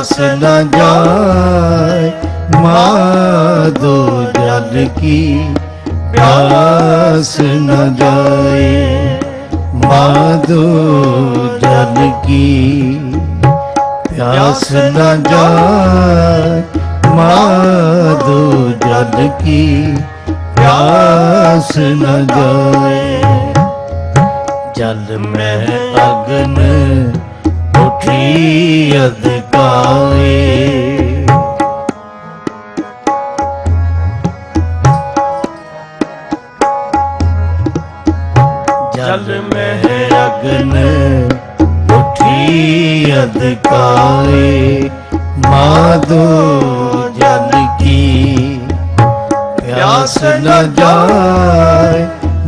ਆਸ ਨਾ ਜਾਏ, ਮਾਦੋ ਜਲ ਕੀ ਪਿਆਸ ਨਾ ਜਾਏ, ਮਾਦੋ ਜਲ ਕੀ ਪਿਆਸ ਨਾ ਜਾਏ, ਮਾਦੋ ਜਲ ਕੀ ਪਿਆਸ ਨਾ ਜਾਏ। ਜਲ ਮੈਂ ਅਗਨ ਉਠੀ ਅਦ ਜਾਵੇ। ਜਲ ਮਹਿ ਅਗਨ ਉਠੀ ਅਧਕਾਰੇ ਮਾਦੋ ਜਲ ਕੀ ਪਿਆਸ ਨ ਜਾਏ।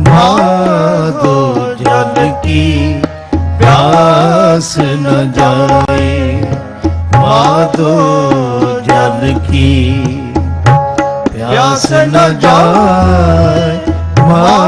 ਮਾਦੋ ਜਲ ਕੀ ਪਿਆਸ ਨ ਜਾਏ। माधो जल की प्यास न जाए माधो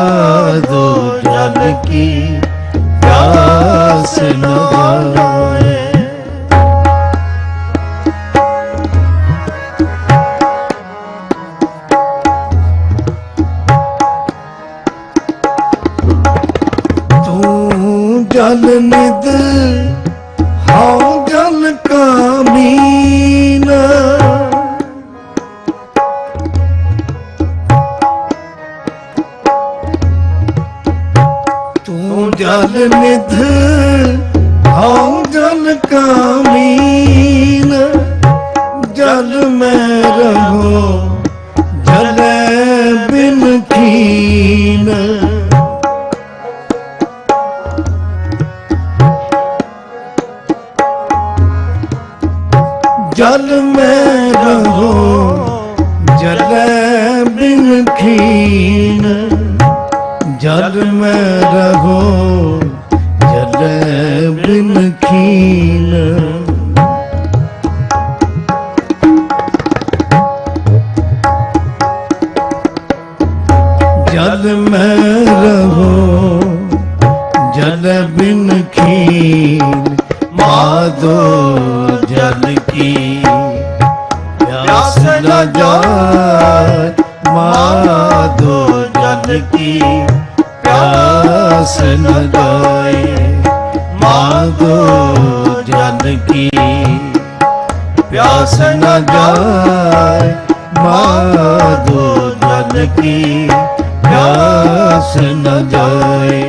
ਜਲ ਮੈਂ ਰਹੋ ਜਲੈ ਬਿਨ ਖੀਨ। ਜਲ ਮੈਂ ਰਹੋ ਜਲੈ ਬਿਨ ਖੀਨ। ਜਲ ਮੈਂ ਕੀ ਪਿਆਸ ਨਾ ਜਾਏ ਮਾਦੋ ਜਨ ਕੀ ਪਿਆਸ ਨਾ ਜਾਏ।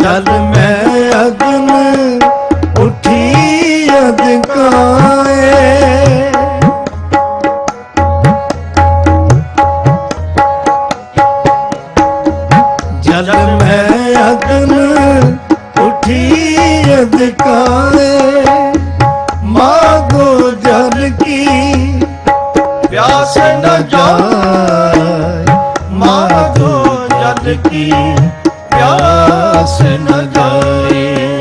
ਜਲ ਮੈਂ ਅਗਨ ਉਠੀ ਅਦਕਾਏ ਜਲ ਮੈਂ ਅਗਨ ਜਨ ਕਾਲੇ ਮਾਗੋ ਜਨ ਕੀ ਪਿਆਸ ਨ ਜਾਏ ਮਾਗੋ ਜਨ ਕੀ ਪਿਆਸ ਨ ਜਾਏ।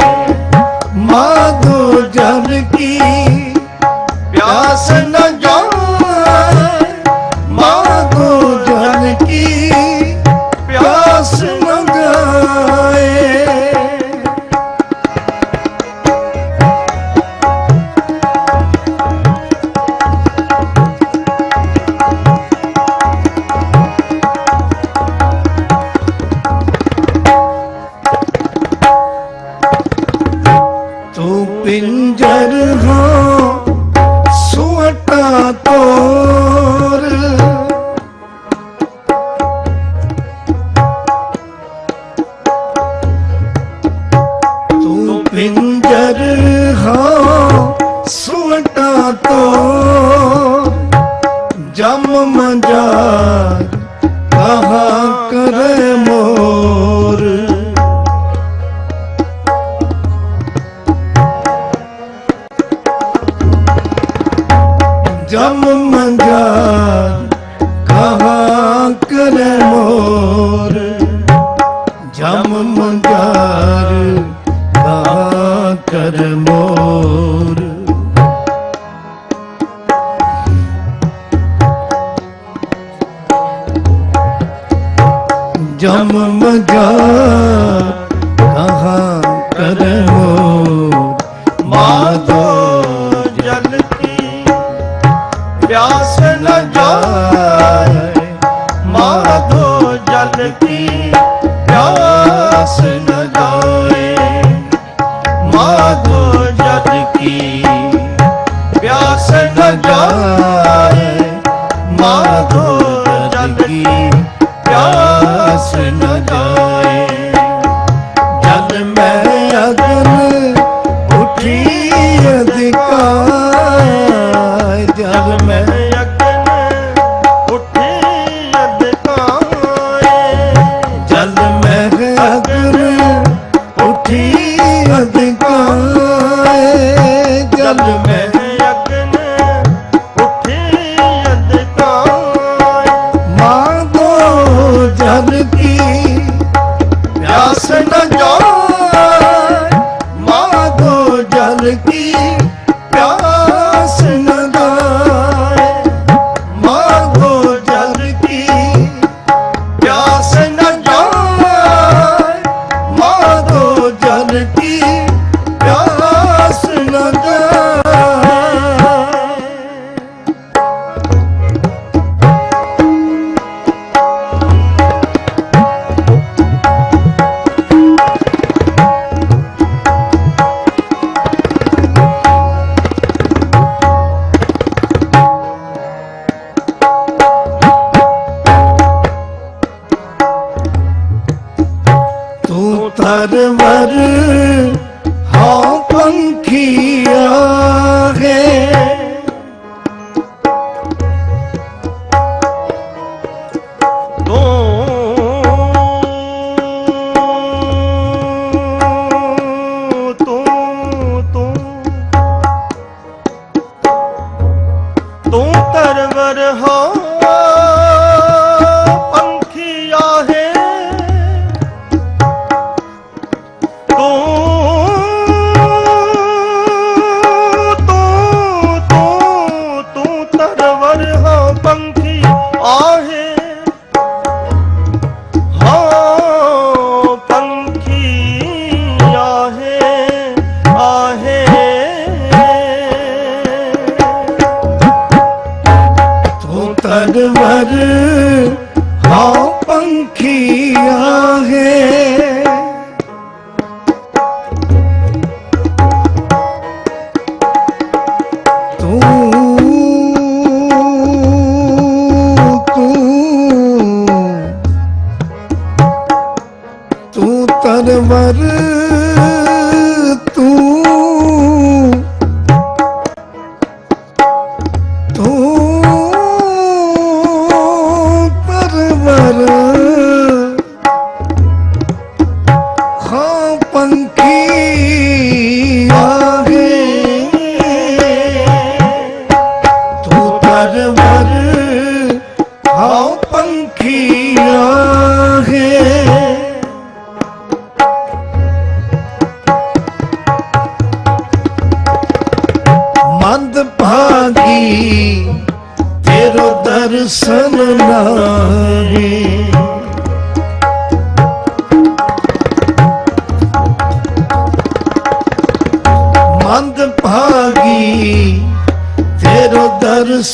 ਮਾਗੋ ਜਨ ਕੀ ਪਿੰਜਰ ਹੋ ਸੁਹਟਾ ਤੋਰ। ਤੂੰ ਪਿੰਜਰ ਹੋ ਸੁਹਟਾ ਤੋਰ। ਜਮ ਮਜਾ ব্রাহ্মণ ਤੂੰ ਤਰਵਰ ਹਾਂ ਪੰਖੀਆ ਹੈ।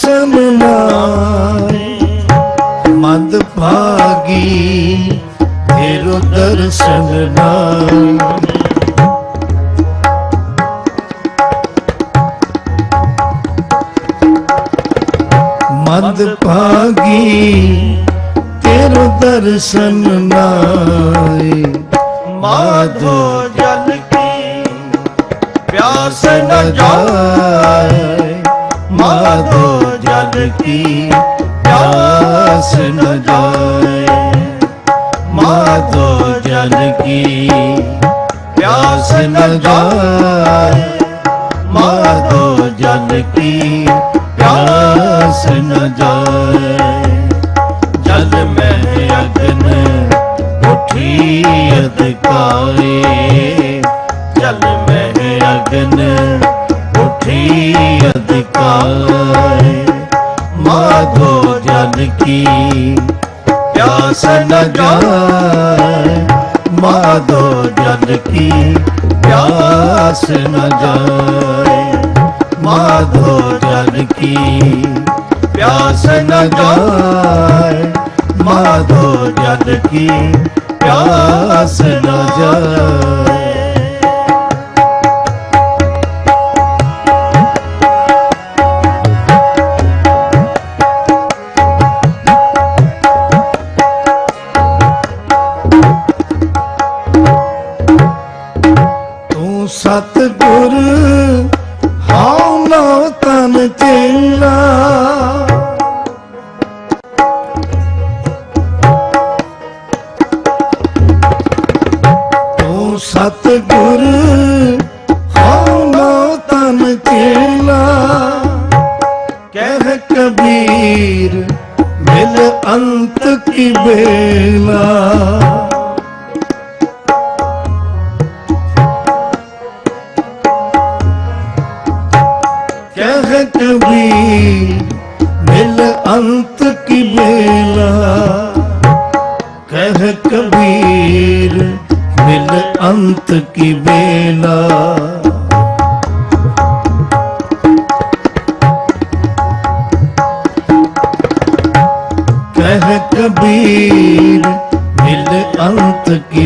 ਦਰਸ਼ਨ ਨਾਹੀ ਮੰਦ ਭਾਗੀ ਤੇਰੋ ਦਰਸ਼ਨ ਨਾਹੀ ਮੰਦ ਭਾਗੀ ਤੇਰੋ ਦਰਸ਼ਨ ਨਾਈ ਮਾਧੋ ਜਲ ਕੀ ਪਿਆਸ ਨ ਜਾਏ। ਮਾਧੋ ਕੀ ਪਿਆਸ ਨ ਜਾਏ ਮਾਧੋ ਜਲ ਕੀ ਪਿਆਸ ਨ ਜਾਏ ਮਾਧੋ ਜਲ ਕੀ ਪਿਆਸ ਨ ਜਾਏ ਜਲ ਮੈਂ ਅਗਨ ਉਠੀ ਅਧਿਕਾਏ की प्यास न जाए माधो जन की प्यास न जाए माधो जन की प्यास न जाए माधो जन की प्यास न जाए ਸਤਗੁਰ, ਹਾਉ ਨਾ ਤਨ ਚੇਲਾ ਤੂੰ ਸਤਗੁਰ, ਹਾਉ ਨਾ ਤਨ ਚੇਲਾ ਕਹਿ ਕਬੀਰ, ਮਿਲ ਅੰਤ ਕੀ ਬੇਲਾ हबीब मिल अंत की